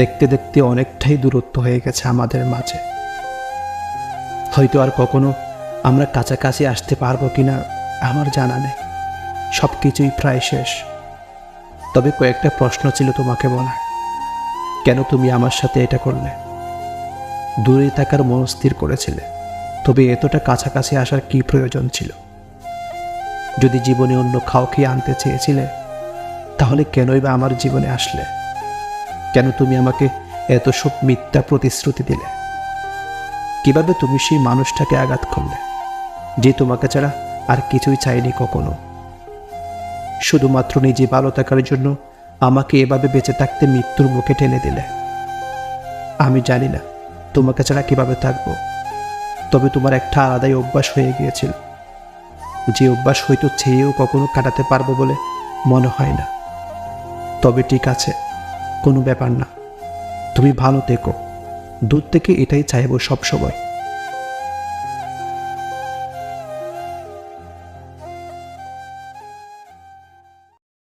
দেখতে দেখতে অনেকটাই দূরত্ব হয়ে গেছে আমাদের মাঝে। হয়তো আর কখনো আমরা কাছাকাছি আসতে পারব কিনা আমার জানা নেই। সব কিছুই প্রায় শেষ। তবে কয়েকটা প্রশ্ন ছিল তোমাকে বলার। কেন তুমি আমার সাথে এটা করলে? দূরে থাকার মনস্থির করেছিলে। তবে এতটা কাছাকাছি আসার কি প্রয়োজন ছিল? যদি জীবনে অন্য খাওয়া খেয়ে আনতে চেয়েছিলে, তাহলে কেনই বা আমার জীবনে আসলে? কেন তুমি আমাকে এত সব মিথ্যা প্রতিশ্রুতি দিলে? কীভাবে তুমি সেই মানুষটাকে আঘাত করলে, যে তোমাকে ছাড়া আর কিছুই চাইনি কখনো? শুধুমাত্র নিজে ভালো থাকার জন্য আমাকে এভাবে বেঁচে থাকতে মৃত্যুর মুখে টেনে দিলে। আমি জানি না তোমাকে ছাড়া কীভাবে থাকব, তবে তোমার একটা আলাদাই অভ্যাস হয়ে গিয়েছিল। যে অভ্যাস হয়তো চেয়েও কখনো কাটাতে পারব বলে মনে হয় না। তবে ঠিক আছে কোনো ব্যাপার না। তুমি ভালো থেকো। দূর থেকে এটাই চাইব সবসময়।